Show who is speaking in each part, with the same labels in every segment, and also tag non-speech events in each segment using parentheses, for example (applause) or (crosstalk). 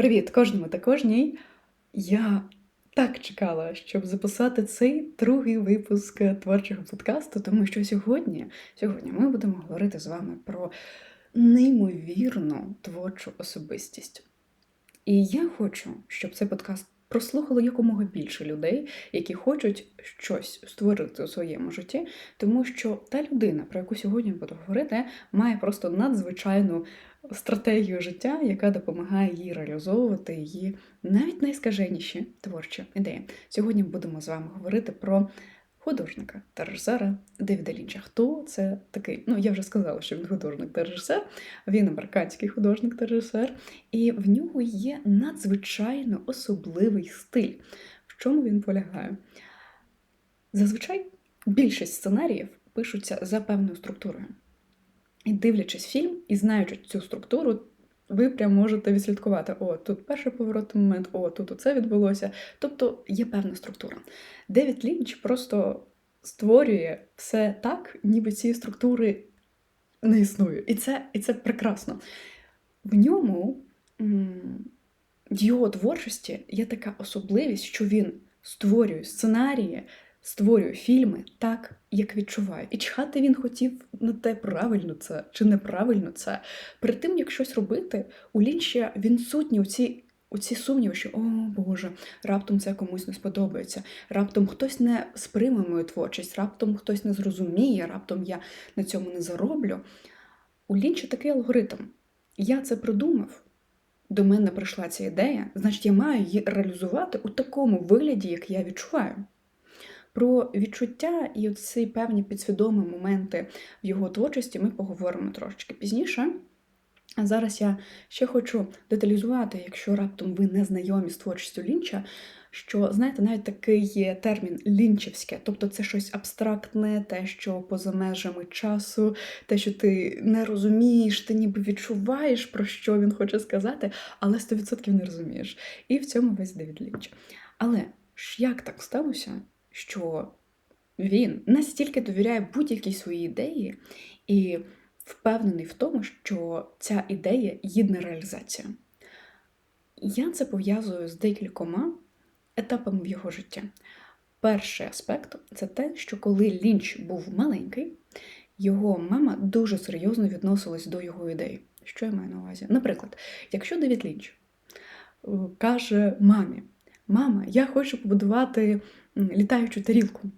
Speaker 1: Привіт кожному та кожній. Я так чекала, щоб записати цей другий випуск творчого подкасту, тому що сьогодні, сьогодні ми будемо говорити з вами про неймовірну творчу особистість. І я хочу, щоб цей подкаст прослухало якомога більше людей, які хочуть щось створити у своєму житті, тому що та людина, про яку сьогодні буду говорити, має просто надзвичайну стратегію життя, яка допомагає їй реалізовувати її навіть найскаженіші творчі ідеї. Сьогодні будемо з вами говорити про художника та режисера Девіда Лінча. Хто це такий? Ну, я вже сказала, що він художник та режисер, він американський художник та режисер, і в нього є надзвичайно особливий стиль. В чому він полягає? Зазвичай більшість сценаріїв пишуться за певною структурою. І дивлячись фільм і знаючи цю структуру, ви прям можете відслідкувати: о, тут перший поворотний момент, о, тут оце відбулося. Тобто є певна структура. Девід Лінч просто створює все так, ніби цієї структури не існує. І це, І це прекрасно. В ньому його творчості є така особливість, що він створює сценарії створює фільми так, як відчуває. І чхати він хотів на те, правильно це чи неправильно це. Перед тим, як щось робити, у Лінча відсутні оці. Оці сумніви, що о Боже, раптом це комусь не сподобається, раптом хтось не сприйме мою творчість, раптом хтось не зрозуміє, раптом я на цьому не зароблю. У Лінча такий алгоритм. Я це придумав, до мене прийшла ця ідея, значить, я маю її реалізувати у такому вигляді, як я відчуваю. Про відчуття і ці певні підсвідомі моменти в його творчості ми поговоримо трошечки пізніше. А зараз я ще хочу деталізувати, якщо раптом ви не знайомі з творчістю лінча, що, знаєте, навіть такий є термін лінчевське, тобто це щось абстрактне, те, що поза межами часу, те, що ти не розумієш, ти ніби відчуваєш, про що він хоче сказати, але 100% не розумієш. І в цьому весь Девід Лінч. Але ж як так сталося, що він настільки довіряє будь-якій своїй ідеї і впевнений в тому, що ця ідея гідна реалізація. Я це пов'язую з декількома етапами в його житті. Перший аспект це те, що коли Лінч був маленький, його мама дуже серйозно відносилась до його ідей. Що я маю на увазі? Наприклад, якщо Девід Лінч е, каже мамі, Мама, я хочу побудувати літаючу тарілку.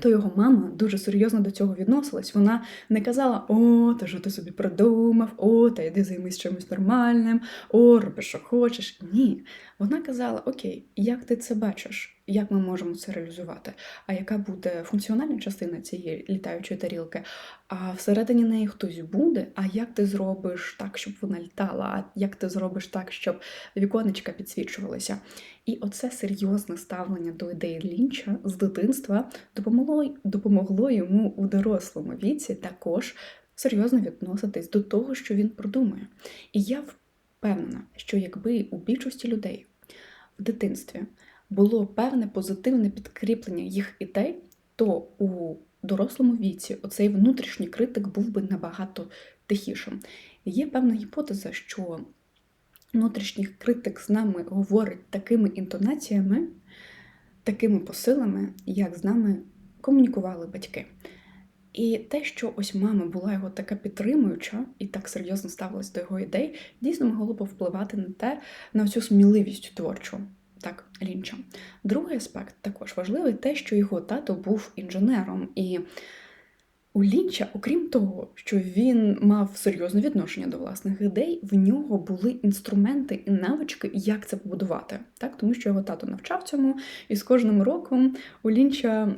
Speaker 1: То його мама дуже серйозно до цього відносилась. Вона не казала: О, та що ти собі придумав, о, та йди займись чимось нормальним, о, роби, що хочеш. Ні. Вона казала: Окей, як ти це бачиш? Як ми можемо це реалізувати? А яка буде функціональна частина цієї літаючої тарілки? А всередині неї хтось буде, а як ти зробиш так, щоб вона літала? А як ти зробиш так, щоб віконечка підсвічувалися? І оце серйозне ставлення до ідеї Лінча з дитинства допомогло, допомогло йому у дорослому віці також серйозно відноситись до того, що він продумує. І я впевнена, що якби у більшості людей в дитинстві було певне позитивне підкріплення їх ідей, то у дорослому віці оцей внутрішній критик був би набагато тихішим. Є певна гіпотеза, що внутрішній критик з нами говорить такими інтонаціями, такими посилами, як з нами комунікували батьки. І те, що ось мама була його така підтримуюча і так серйозно ставилась до його ідей, дійсно могло б впливати на те, на цю сміливість творчу так, Лінча. Другий аспект також важливий те, що його тато був інженером. І у Лінча, окрім того, що він мав серйозне відношення до власних ідей, в нього були інструменти і навички, як це побудувати, так тому що його тато навчав цьому, і з кожним роком у Лінча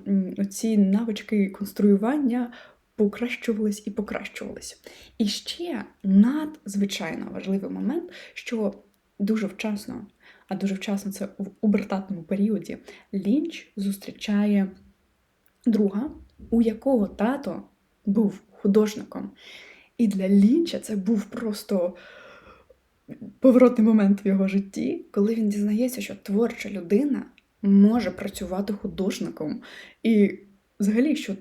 Speaker 1: ці навички конструювання покращувались і покращувались. І ще надзвичайно важливий момент, що дуже вчасно а дуже вчасно це в убертатному періоді, Лінч зустрічає друга, у якого тато був художником. І для Лінча це був просто поворотний момент в його житті, коли він дізнається, що творча людина може працювати художником. І взагалі, що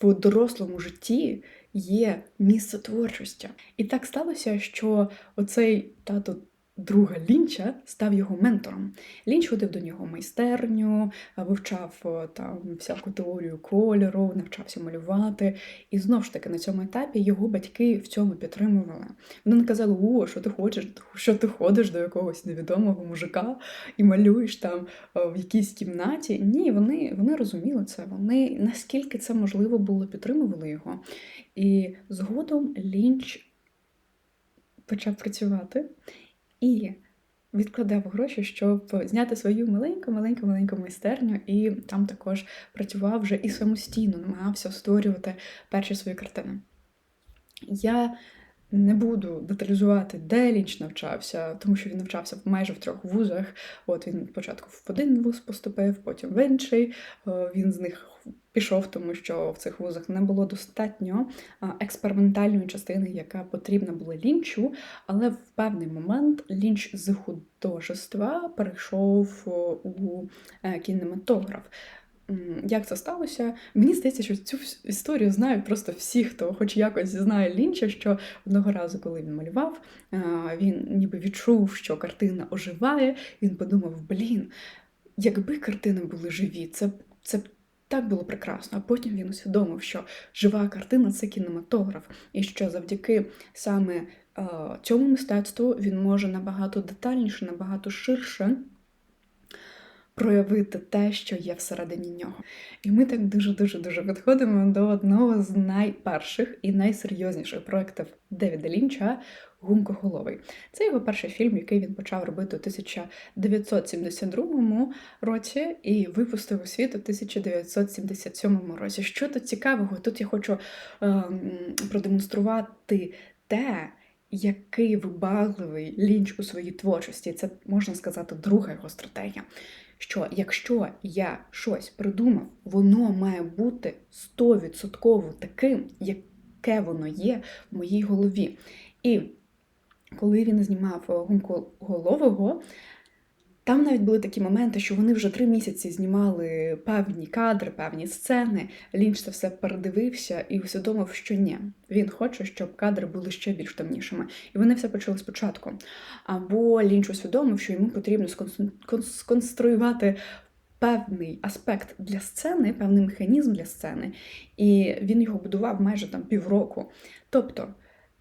Speaker 1: в дорослому житті є місце творчості. І так сталося, що оцей тато друга Лінча став його ментором. Лінч ходив до нього в майстерню, вивчав там всяку теорію кольору, навчався малювати. І знову ж таки на цьому етапі його батьки в цьому підтримували. Вони не казали, о, що ти хочеш, що ти ходиш до якогось невідомого мужика і малюєш там в якійсь кімнаті. Ні, вони, вони розуміли це. Вони наскільки це можливо було, підтримували його. І згодом Лінч почав працювати і відкладав гроші, щоб зняти свою маленьку, маленьку, маленьку майстерню, і там також працював вже і самостійно, намагався створювати перші свої картини. Я не буду деталізувати, де Лінч навчався, тому що він навчався майже в трьох вузах. От він спочатку в один вуз поступив, потім в інший. Е, Він з них пішов, тому що в цих вузах не було достатньо експериментальної частини, яка потрібна була лінчу. Але в певний момент лінч з художества перейшов у е, кінематограф. Як це сталося? Мені здається, що цю історію знають просто всі, хто хоч якось знає Лінча, що одного разу, коли він малював, е, він ніби відчув, що картина оживає. Він подумав: блін, якби картини були живі, це, це так було прекрасно. А потім він усвідомив, що жива картина це кінематограф, і що завдяки саме е, цьому мистецтву він може набагато детальніше, набагато ширше проявити те, що є всередині нього. І ми так дуже-дуже дуже підходимо до одного з найперших і найсерйозніших проєктів Девіда Лінча Гумкоголовий. Це його перший фільм, який він почав робити у 1972 році і випустив у світ у 1977 році. Що тут цікавого? Тут я хочу ем, продемонструвати те, який вибагливий лінч у своїй творчості. Це можна сказати друга його стратегія. Що якщо я щось придумав, воно має бути 100% таким, яке воно є в моїй голові. І коли він знімав е, гумку голового, там навіть були такі моменти, що вони вже три місяці знімали певні кадри, певні сцени. Лінч це все передивився і усвідомив, що ні, він хоче, щоб кадри були ще більш темнішими. І вони все почали спочатку. Або Лінч усвідомив, що йому потрібно сконструювати певний аспект для сцени, певний механізм для сцени, і він його будував майже там півроку. Тобто.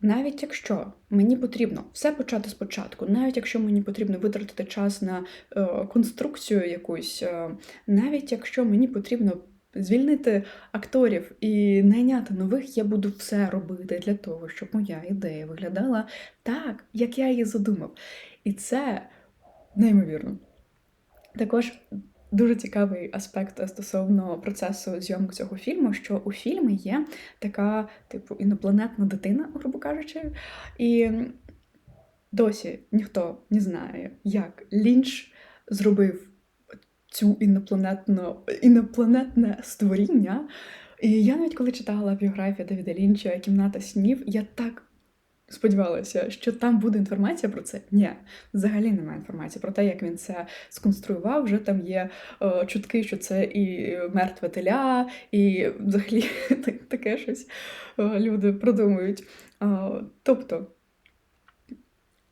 Speaker 1: Навіть якщо мені потрібно все почати спочатку, навіть якщо мені потрібно витратити час на е, конструкцію якусь, е, навіть якщо мені потрібно звільнити акторів і найняти нових, я буду все робити для того, щоб моя ідея виглядала так, як я її задумав. І це неймовірно. Також дуже цікавий аспект стосовно процесу зйомок цього фільму, що у фільмі є така, типу, інопланетна дитина, грубо кажучи, і досі ніхто не знає, як Лінч зробив цю інопланетну, інопланетне створіння. І я навіть коли читала біографію Давіда Лінча Кімната снів, я так сподівалася, що там буде інформація про це. Ні, взагалі немає інформації про те, як він це сконструював. Вже там є е, чутки, що це і мертве теля, і взагалі (laughs) таке щось е, люди продумують. Е, тобто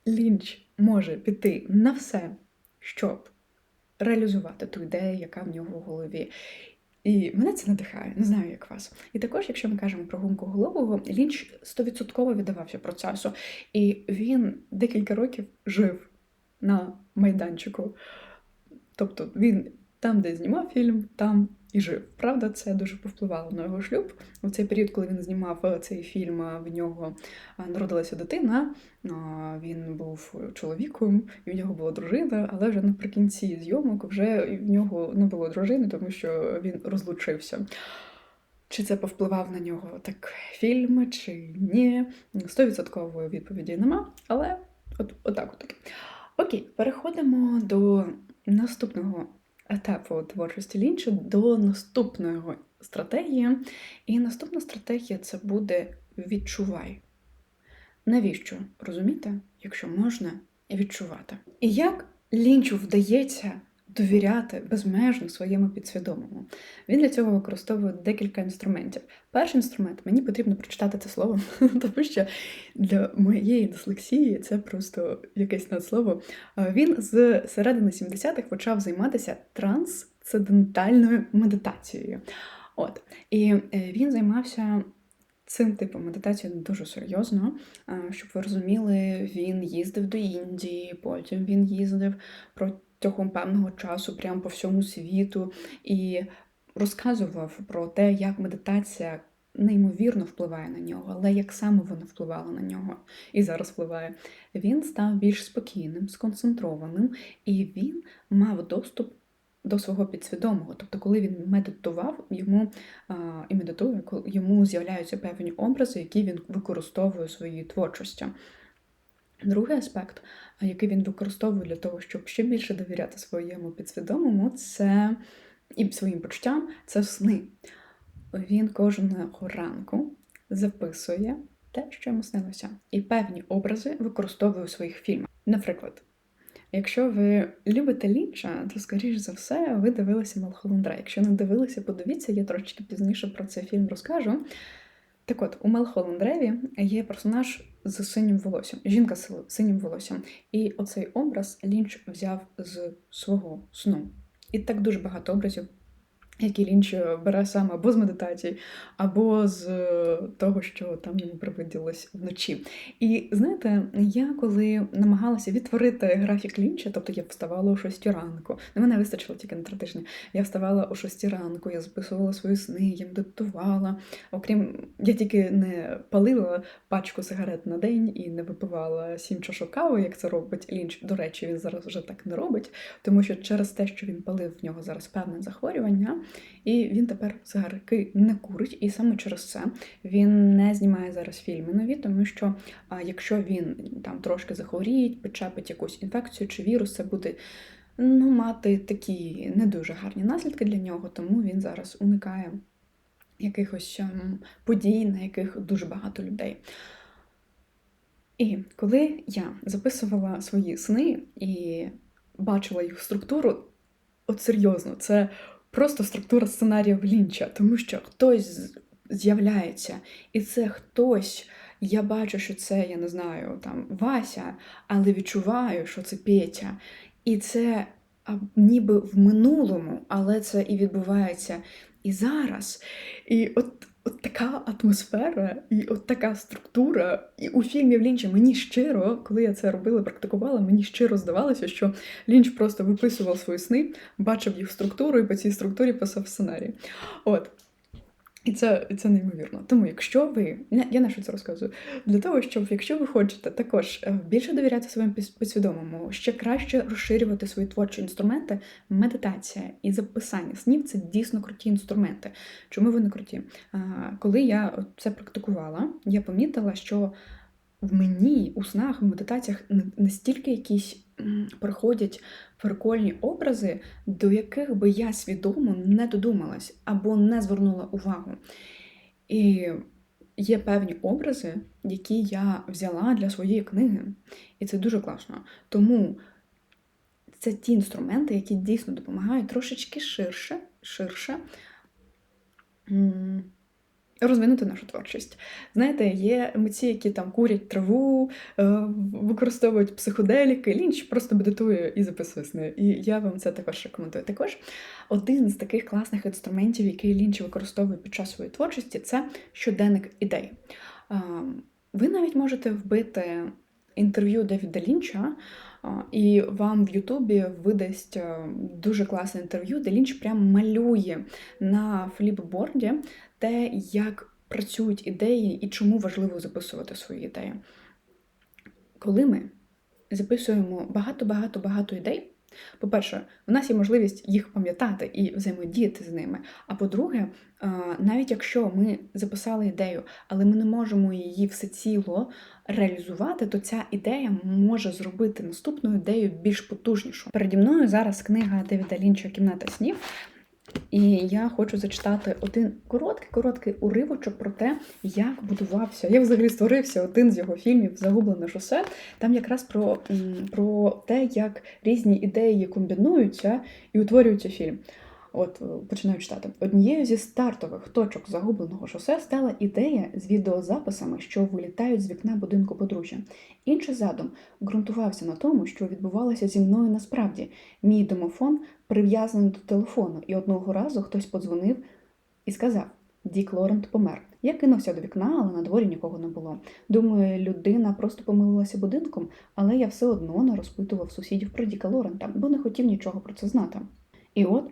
Speaker 1: Лінч може піти на все, щоб реалізувати ту ідею, яка в нього в голові. І мене це надихає, не знаю, як вас. І також, якщо ми кажемо про гумку голового, Лінч стовідсотково віддавався процесу, і він декілька років жив на майданчику. Тобто він там, де знімав фільм, там і жив. Правда, це дуже повпливало на його шлюб. У цей період, коли він знімав е, цей фільм, е, в нього е, народилася дитина. Він був чоловіком, і в нього була дружина, але вже наприкінці зйомок вже в нього не було дружини, тому що він розлучився. Чи це повпливав на нього так фільм, чи ні? Стовідсоткової відповіді нема, але от, отак от. Окей, переходимо до наступного етапу творчості Лінча, до наступної стратегії. І наступна стратегія це буде відчувай. Навіщо розуміти, якщо можна відчувати? І як Лінчу вдається довіряти безмежно своєму підсвідомому. Він для цього використовує декілька інструментів. Перший інструмент мені потрібно прочитати це слово, (laughs) тому що для моєї дислексії це просто якесь надслово. Він з середини 70-х почав займатися трансцендентальною медитацією. От і е, він займався цим типом медитації дуже серйозно. Щоб ви розуміли, він їздив до Індії, потім він їздив протягом певного часу прямо по всьому світу і розказував про те, як медитація. Неймовірно впливає на нього, але як саме вона впливала на нього і зараз впливає, він став більш спокійним, сконцентрованим, і він мав доступ до свого підсвідомого. Тобто, коли він медитував, йому а, і медитує, йому з'являються певні образи, які він використовує у своїй творчості. Другий аспект, який він використовує для того, щоб ще більше довіряти своєму підсвідомому, це і своїм почуттям це сни. Він кожного ранку записує те, що йому снилося, і певні образи використовує у своїх фільмах. Наприклад, Якщо ви любите лінча, то, скоріш за все, ви дивилися Малхоландра. Якщо не дивилися, подивіться, я трошечки пізніше про цей фільм розкажу. Так от, у Мелхоландреві є персонаж з синім волоссям, жінка з синім волоссям. І оцей образ Лінч взяв з свого сну. І так дуже багато образів які Лінч бере саме або з медитації, або з е, того, що там йому привиділось вночі. І знаєте, я коли намагалася відтворити графік Лінча, тобто я вставала о 6 ранку, на мене вистачило тільки на три тижні. Я вставала о 6 ранку, я записувала свої сни, я медитувала. Окрім я тільки не палила пачку сигарет на день і не випивала сім чашок кави, як це робить Лінч. До речі, він зараз вже так не робить, тому що через те, що він палив в нього зараз певне захворювання. І він тепер цигарки не курить, і саме через це він не знімає зараз фільми нові, тому що якщо він там трошки захворіє, почепить якусь інфекцію чи вірус, це буде ну, мати такі не дуже гарні наслідки для нього, тому він зараз уникає якихось ем, подій, на яких дуже багато людей. І коли я записувала свої сни і бачила їх структуру, от серйозно, це просто структура сценаріїв лінча, тому що хтось з'являється, і це хтось. Я бачу, що це, я не знаю, там Вася, але відчуваю, що це Петя. І це ніби в минулому, але це і відбувається і зараз. І от от така атмосфера і от така структура. І у фільмі Лінчі мені щиро, коли я це робила, практикувала, мені щиро здавалося, що Лінч просто виписував свої сни, бачив їх структуру і по цій структурі писав сценарій. От. І це це неймовірно. Тому, якщо ви я на що це розказую, для того, щоб якщо ви хочете також е, більше довіряти своєму підсвідомому, ще краще розширювати свої творчі інструменти, медитація і записання снів це дійсно круті інструменти. Чому вони круті? Коли я це практикувала, я помітила, що в мені у снах, в медитаціях настільки якісь приходять прикольні образи, до яких би я свідомо не додумалась або не звернула увагу. І є певні образи, які я взяла для своєї книги. І це дуже класно. Тому це ті інструменти, які дійсно допомагають трошечки ширше, ширше розвинути нашу творчість. Знаєте, є митці, які там курять траву, е, використовують психоделіки, лінч просто медитує і записує сни. І я вам це також рекомендую. Також один з таких класних інструментів, який лінч використовує під час своєї творчості, це щоденник ідей. Ви навіть можете вбити інтерв'ю Девіда Лінча. І вам в Ютубі видасть дуже класне інтерв'ю, де Лінч прям малює на фліпборді те, як працюють ідеї і чому важливо записувати свої ідеї. Коли ми записуємо багато-багато-багато ідей, по-перше, у нас є можливість їх пам'ятати і взаємодіяти з ними. А по-друге, навіть якщо ми записали ідею, але ми не можемо її всеціло реалізувати, то ця ідея може зробити наступну ідею більш потужнішу. Переді мною зараз книга Девіда Лінча Кімната снів. І я хочу зачитати один короткий, короткий уривочок про те, як будувався, як взагалі створився один з його фільмів Загублене шосе. Там якраз про, про те, як різні ідеї комбінуються і утворюється фільм. От е, починаю читати. Однією зі стартових точок загубленого шосе стала ідея з відеозаписами, що вилітають з вікна будинку подружжя. Інший задум ґрунтувався на тому, що відбувалося зі мною насправді. Мій домофон прив'язаний до телефону, і одного разу хтось подзвонив і сказав: Дік Лорент помер. Я кинувся до вікна, але на дворі нікого не було. Думаю, людина просто помилилася будинком, але я все одно не розпитував сусідів про Діка Лорента, бо не хотів нічого про це знати. І от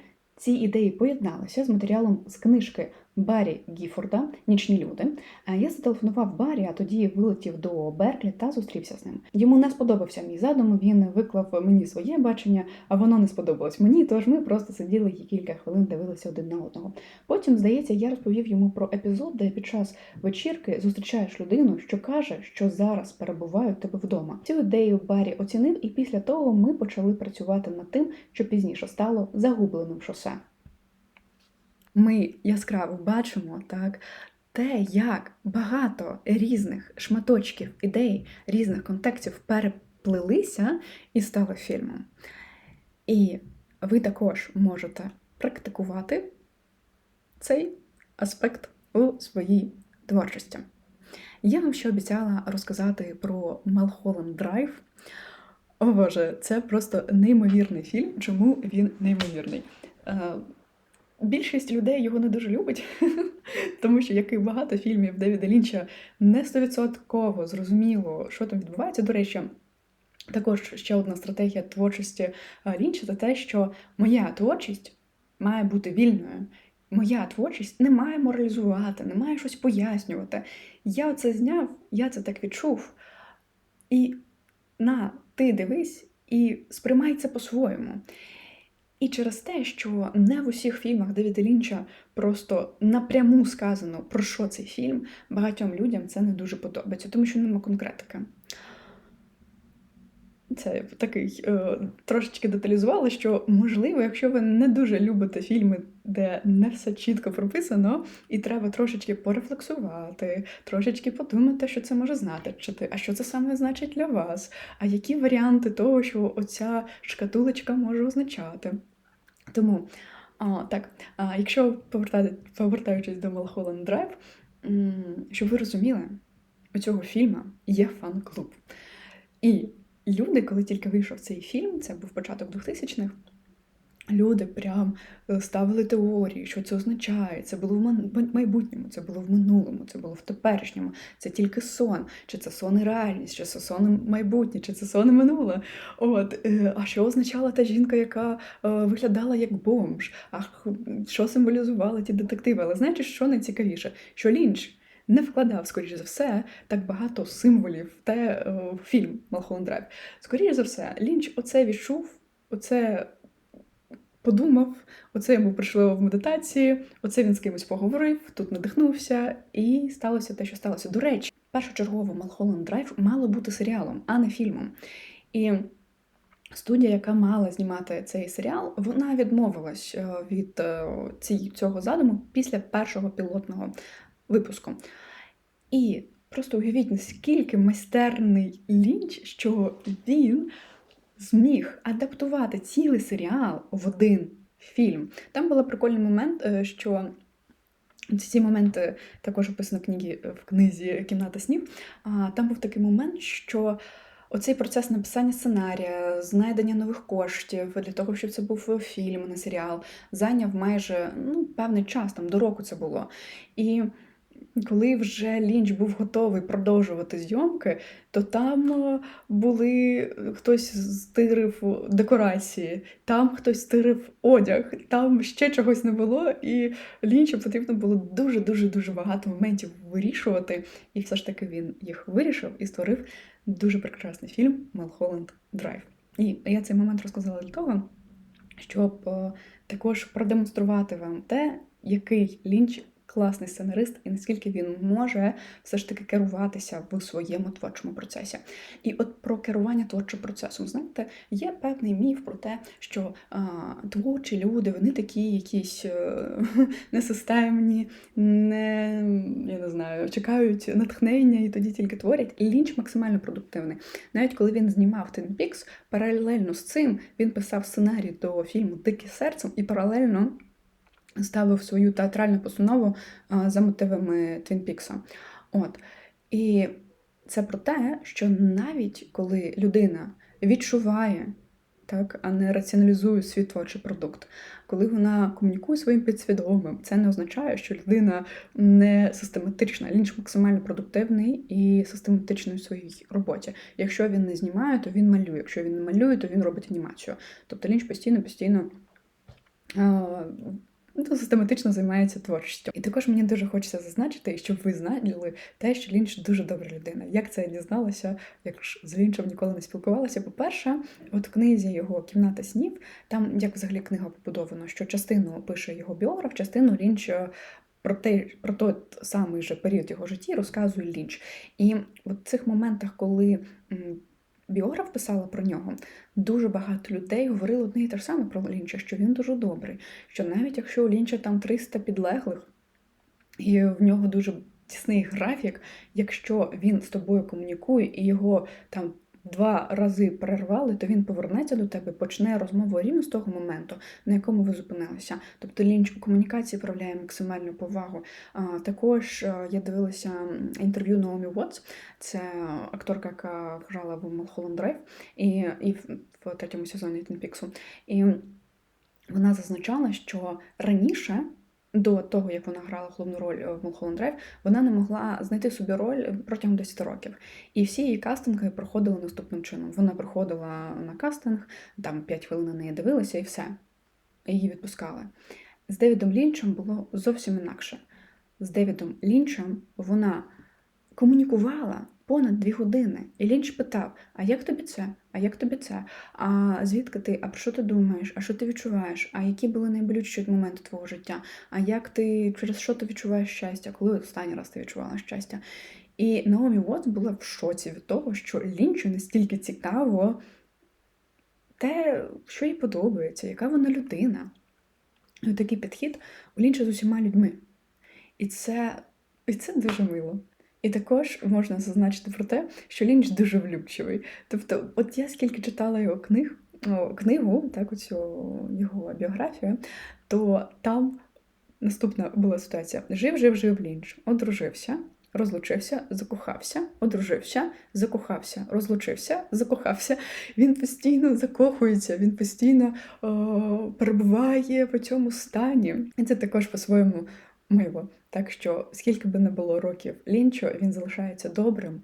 Speaker 1: ці ідеї поєдналися з матеріалом з книжки Баррі Гіфорда Нічні люди. Е, Я зателефонував Баррі, а тоді вилетів до Берклі та зустрівся з ним. Йому не сподобався мій задум. Він виклав мені своє бачення, а воно не сподобалось мені. Тож ми просто сиділи і кілька хвилин дивилися один на одного. Потім, здається, я розповів йому про епізод, де під час вечірки зустрічаєш людину, що каже, що зараз перебуває у тебе вдома. Цю ідею Баррі оцінив, і після того ми почали працювати над тим, що пізніше стало загубленим шосе. Ми яскраво бачимо так. Те, як багато різних шматочків ідей, різних контекстів переплилися і стали фільмом. І ви також можете практикувати цей аспект у своїй творчості. Я вам ще обіцяла розказати про Малхолланд Драйв. О Боже, це просто неймовірний фільм. Чому він неймовірний? Більшість людей його не дуже любить, (laughs) тому що, як і багато фільмів Девіда Лінча, не стовідсотково зрозуміло, що там відбувається. До речі, також ще одна стратегія творчості е, Лінча це те, що моя творчість має бути вільною. Моя творчість не має моралізувати, не має щось пояснювати. Я це зняв, я це так відчув. І на, ти дивись і сприймай це по-своєму. І через те, що не в усіх фільмах Девіда Лінча просто напряму сказано, про що цей фільм, багатьом людям це не дуже подобається, тому що нема конкретики. Це такий е, трошечки деталізувала, що можливо, якщо ви не дуже любите фільми, де не все чітко прописано, і треба трошечки порефлексувати, трошечки подумати, що це може значити, а що це саме значить для вас, а які варіанти того, що оця шкатулочка може означати. Тому, а, так, а, якщо повертати, повертаючись до Малхолланд Драйв, щоб ви розуміли, у цього фільму є фан-клуб. І люди, коли тільки вийшов цей фільм, це був початок 2000-х, люди прям е, ставили теорії, що це означає. Це було в майбутньому, це було в минулому, це було в теперішньому, це тільки сон, чи це сон і реальність, чи це сон і майбутнє, чи це сон і минуле. От, е, а що означала та жінка, яка е, виглядала як бомж? А що символізували ті детективи? Але знаєте, що найцікавіше? Що Лінч не вкладав, скоріш за все, так багато символів в те в фільм Малхолланд Драйв. Скоріше за все, Лінч оце відчув, оце подумав, оце йому прийшло в медитації, оце він з кимось поговорив, тут надихнувся, і сталося те, що сталося. До речі, першочергово Малхолланд Драйв мало бути серіалом, а не фільмом. І студія, яка мала знімати цей серіал, вона відмовилась е, від е, цього задуму після першого пілотного випуску. І просто уявіть, наскільки майстерний лінч, що він зміг адаптувати цілий серіал в один фільм. Там був прикольний момент, е, що ці моменти також описано в, книгі, в книзі Кімната снів. Там був такий момент, що оцей процес написання сценарія, знайдення нових коштів для того, щоб це був фільм, а не серіал, зайняв майже ну, певний час, там до року це було. І коли вже Лінч був готовий продовжувати зйомки, то там е, були хтось стирив декорації, там хтось стирив одяг, там ще чогось не було, і Лінчу потрібно було дуже дуже дуже багато моментів вирішувати. І все ж таки він їх вирішив і створив дуже прекрасний фільм Малхолланд Драйв. І я цей момент розказала для того, щоб е, також продемонструвати вам те, який Лінч класний сценарист і наскільки він може все ж таки керуватися в своєму творчому процесі. І от про керування творчим процесом, знаєте, є певний міф про те, що а, творчі люди вони такі якісь е, (laughs) несистемні, не я не знаю, чекають натхнення і тоді тільки творять. Лінч максимально продуктивний. Навіть коли він знімав Twin Peaks, паралельно з цим він писав сценарій до фільму Дике серцем і паралельно ставив свою театральну постанову за мотивами Твін Пікса. От. І це про те, що навіть коли людина відчуває, так, а не раціоналізує свій творчий продукт, коли вона комунікує своїм підсвідомим, це не означає, що людина не систематична. Лінч максимально продуктивний і систематичний у своїй роботі. Якщо він не знімає, то він малює. Якщо він не малює, то він робить анімацію. Тобто лінч постійно, постійно. а, Ну, систематично займається творчістю. І також мені дуже хочеться зазначити, щоб ви знали те, що Лінч дуже добра людина. Як це я дізналася, як ж з Лінчем ніколи не спілкувалася. По-перше, от в книзі його Кімната снів, там як взагалі книга побудована, що частину пише його біограф, частину Лінч е, про те, про той самий же період його житті розказує Лінч. І в цих моментах, коли біограф писала про нього, дуже багато людей говорили одне і те ж саме про Лінча, що він дуже добрий. Що навіть якщо у Лінча там 300 підлеглих, і в нього дуже тісний графік, якщо він з тобою комунікує і його там. Два рази перервали, то він повернеться до тебе, почне розмову рівно з того моменту, на якому ви зупинилися. Тобто лінч у комунікації проявляє максимальну повагу. Також я дивилася інтерв'ю Наомі Уотс, це акторка, яка грала в Mulholland Drive і, і в, третьому сезоні Peaks. І вона зазначала, що раніше. До того, як вона грала головну роль е, в Mulholland Drive, вона не могла знайти собі роль протягом 10 років. І всі її кастинги проходили наступним чином. Вона приходила на кастинг, там 5 хвилин на неї дивилися, і все. Її відпускали. З Девідом Лінчем було зовсім інакше. З Девідом Лінчем вона комунікувала понад дві години. І Лінч питав: А як тобі це? А як тобі це? А звідки ти? А про що ти думаєш? А що ти відчуваєш? А які були найболючіші моменти твого життя? А як ти через що ти відчуваєш щастя? Коли останній раз ти відчувала щастя? І Наомі Уотс була в шоці від того, що Лінчу настільки цікаво те, що їй подобається, яка вона людина. І такий підхід у Лінча з усіма людьми. І це, і це дуже мило. І також можна зазначити про те, що Лінч дуже влюбчивий. Тобто, от я скільки читала його книг, книгу, так, оцю його біографію, то там наступна була ситуація: жив, жив, жив Лінч, одружився, розлучився, закохався, одружився, закохався, розлучився, закохався. Він постійно закохується, він постійно о, перебуває в цьому стані. І це також по-своєму мило. Так що, скільки би не було років лінчу, він залишається добрим,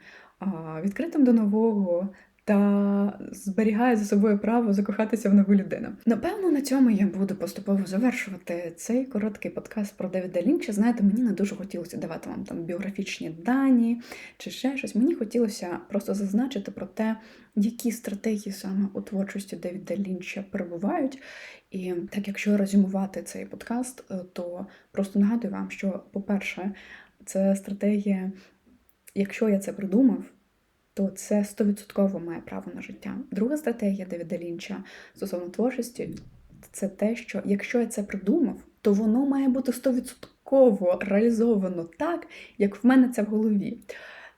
Speaker 1: відкритим до нового. Та зберігає за собою право закохатися в нову людину. Напевно, на цьому я буду поступово завершувати цей короткий подкаст про Девіда Лінча. Знаєте, мені не дуже хотілося давати вам там біографічні дані чи ще щось. Мені хотілося просто зазначити про те, які стратегії саме у творчості Девіда Лінча перебувають. І так, якщо резюмувати цей подкаст, е, то просто нагадую вам, що, по-перше, це стратегія, якщо я це придумав, то це 100% має право на життя. Друга стратегія Девіда Лінча стосовно творчості це те, що якщо я це придумав, то воно має бути 100% реалізовано так, як в мене це в голові.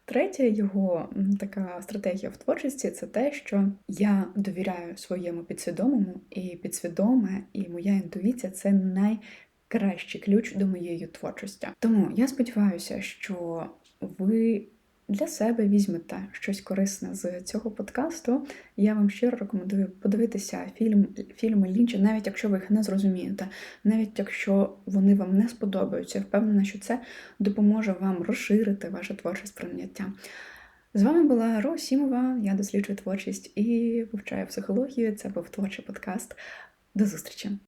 Speaker 1: Третя його така стратегія в творчості це те, що я довіряю своєму підсвідомому, і підсвідоме, і моя інтуїція це найкращий ключ до моєї творчості. Тому я сподіваюся, що ви для себе візьмете щось корисне з цього подкасту. Я вам щиро рекомендую подивитися фільм, фільми Лінча, навіть якщо ви їх не зрозумієте, навіть якщо вони вам не сподобаються. Впевнена, що це допоможе вам розширити ваше творче сприйняття. З вами була Ро Сімова, я досліджую творчість і вивчаю психологію. Це був творчий подкаст. До зустрічі!